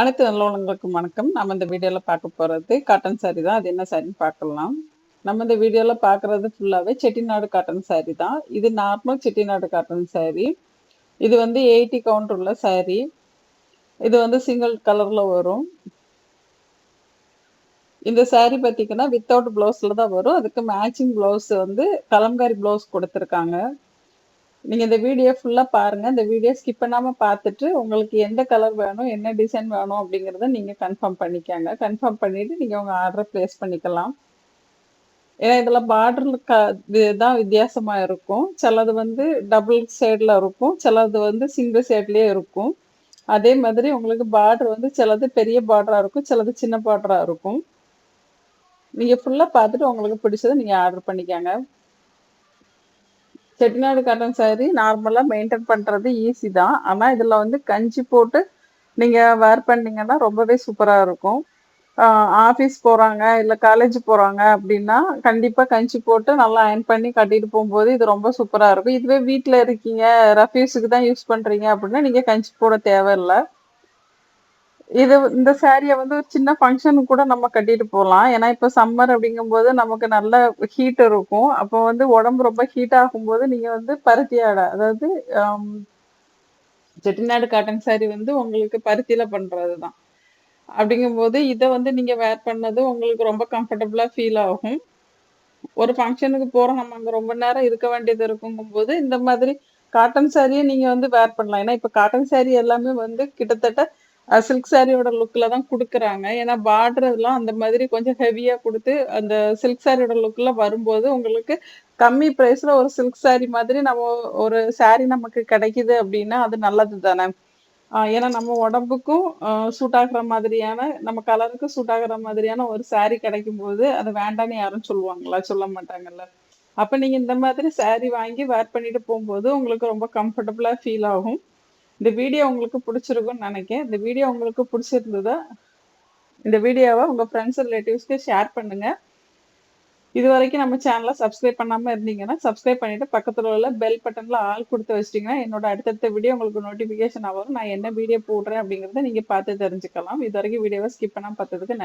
அனைத்து நல்லவங்களுக்கும் வணக்கம். நம்ம இந்த வீடியோவில் பார்க்க போகிறது காட்டன் saree தான். அது என்ன சாரின்னு பார்க்கலாம். நம்ம இந்த வீடியோவில் பார்க்குறது ஃபுல்லாகவே செட்டிநாடு காட்டன் saree தான். இது நார்மல் செட்டிநாடு காட்டன் saree. இது வந்து எயிட்டி கவுண்ட் உள்ள saree. இது வந்து சிங்கிள் கலரில் வரும். இந்த saree பார்த்தீங்கன்னா வித்தவுட் ப்ளவுஸில் தான் வரும். அதுக்கு மேட்சிங் ப்ளவுஸ் வந்து கலம்காரி ப்ளவுஸ் கொடுத்துருக்காங்க. நீங்கள் இந்த வீடியோ ஃபுல்லாக பாருங்கள் இந்த வீடியோ ஸ்கிப் பண்ணாமல் பார்த்துட்டு உங்களுக்கு எந்த கலர் வேணும் என்ன டிசைன் வேணும் அப்படிங்கிறத நீங்கள் கன்ஃபார்ம் பண்ணிக்கோங்க. கன்ஃபார்ம் பண்ணிவிட்டு நீங்கள் உங்கள் ஆர்டரை ப்ளேஸ் பண்ணிக்கலாம். ஏன்னா இதில் பார்டர் க இதுதான் வித்தியாசமாக இருக்கும். சிலது வந்து டபுள் சைடில் இருக்கும். சிலது வந்து சிங்கிள் சைட்லேயே இருக்கும். அதே மாதிரி உங்களுக்கு பார்டர் வந்து சிலது பெரிய பார்டராக இருக்கும் சிலது சின்ன பார்டராக இருக்கும். நீங்கள் ஃபுல்லாக பார்த்துட்டு உங்களுக்கு பிடிச்சதை நீங்கள் ஆர்டர் பண்ணிக்கோங்க. செட்டிநாடு காட்டன் சாரி நார்மலாக மெயின்டைன் பண்ணுறது ஈஸி தான். ஆனால் இதில் வந்து கஞ்சி போட்டு நீங்கள் வேர் பண்ணிங்கன்னா ரொம்பவே சூப்பராக இருக்கும். ஆஃபீஸ் போகிறாங்க இல்லை காலேஜ் போகிறாங்க அப்படின்னா கண்டிப்பாக கஞ்சி போட்டு நல்லா அயன் பண்ணி கட்டிட்டு போகும்போது இது ரொம்ப சூப்பராக இருக்கும். இதுவே வீட்டில் இருக்கீங்க ரஃப்யூஸுக்கு தான் யூஸ் பண்ணுறீங்க அப்படின்னா நீங்கள் கஞ்சி போட தேவையில்லை. இது இந்த சாரியை வந்து ஒரு சின்ன ஃபங்க்ஷனுக்கு கூட நம்ம கட்டிட்டு போகலாம் ஏன்னா இப்போ சம்மர் அப்படிங்கும்போது நமக்கு நல்ல ஹீட் இருக்கும். அப்போ வந்து உடம்பு ரொம்ப ஹீட் ஆகும்போது நீங்கள் வந்து பருத்தி ஆடை அதாவது செட்டிநாடு காட்டன் சாரி வந்து உங்களுக்கு பருத்தியில் பண்ணுறது தான் அப்படிங்கும்போது இதை வந்து நீங்கள் வேர் பண்ணது உங்களுக்கு ரொம்ப கம்ஃபர்டபுளாக ஃபீல் ஆகும். ஒரு ஃபங்க்ஷனுக்கு போகிறோம் நம்ம அங்கே ரொம்ப நேரம் இருக்க வேண்டியது இருக்குங்கும்போது இந்த மாதிரி காட்டன் சாரியை நீங்கள் வந்து வேர் பண்ணலாம். ஏன்னா இப்போ காட்டன் சாரி எல்லாமே வந்து கிட்டத்தட்ட சில்க் சாரியோட லுக்கில் தான் கொடுக்குறாங்க. ஏன்னா பார்டர் எல்லாம் அந்த மாதிரி கொஞ்சம் ஹெவியாக கொடுத்து அந்த சில்க் சாரியோட லுக்கில் வரும்போது உங்களுக்கு கம்மி ப்ரைஸில் ஒரு சில்க் சாரி மாதிரி நம்ம ஒரு சாரி நமக்கு கிடைக்குது அப்படின்னா அது நல்லது தானே? ஏன்னா நம்ம உடம்புக்கும் சூட் ஆகுற மாதிரியான நம்ம கலருக்கு சூட் ஆகுற மாதிரியான ஒரு சாரி கிடைக்கும் போது அது வேண்டான்னு யாரும் சொல்லுவாங்களா? சொல்ல மாட்டாங்கல்ல. அப்போ நீங்கள் இந்த மாதிரி சாரி வாங்கி வேர் பண்ணிட்டு போகும்போது உங்களுக்கு ரொம்ப கம்ஃபர்டபுளாக ஃபீல் ஆகும். இந்த வீடியோ உங்களுக்கு பிடிச்சிருக்கும்னு நினைக்கிறேன் இந்த வீடியோ உங்களுக்கு பிடிச்சிருந்ததா இந்த வீடியோவை உங்கள் ஃப்ரெண்ட்ஸ் ரிலேட்டிவ்ஸ்க்கு ஷேர் பண்ணுங்கள் இது வரைக்கும் நம்ம சேனலை சப்ஸ்கிரைப் பண்ணாமல் இருந்தீங்கன்னா சப்ஸ்கிரைப் பண்ணிவிட்டு பக்கத்தில் உள்ள பெல் பட்டனில் ஆள் கொடுத்து வச்சிட்டிங்கன்னா என்னோட அடுத்தடுத்த வீடியோ உங்களுக்கு நோட்டிஃபிகேஷன் ஆகும் நான் என்ன வீடியோ போடுறேன் அப்படிங்கிறத நீங்கள் பார்த்து தெரிஞ்சுக்கலாம். இது வரைக்கும் வீடியோவை ஸ்கிப் பண்ணாமல் பார்த்ததுக்கு நன்றி.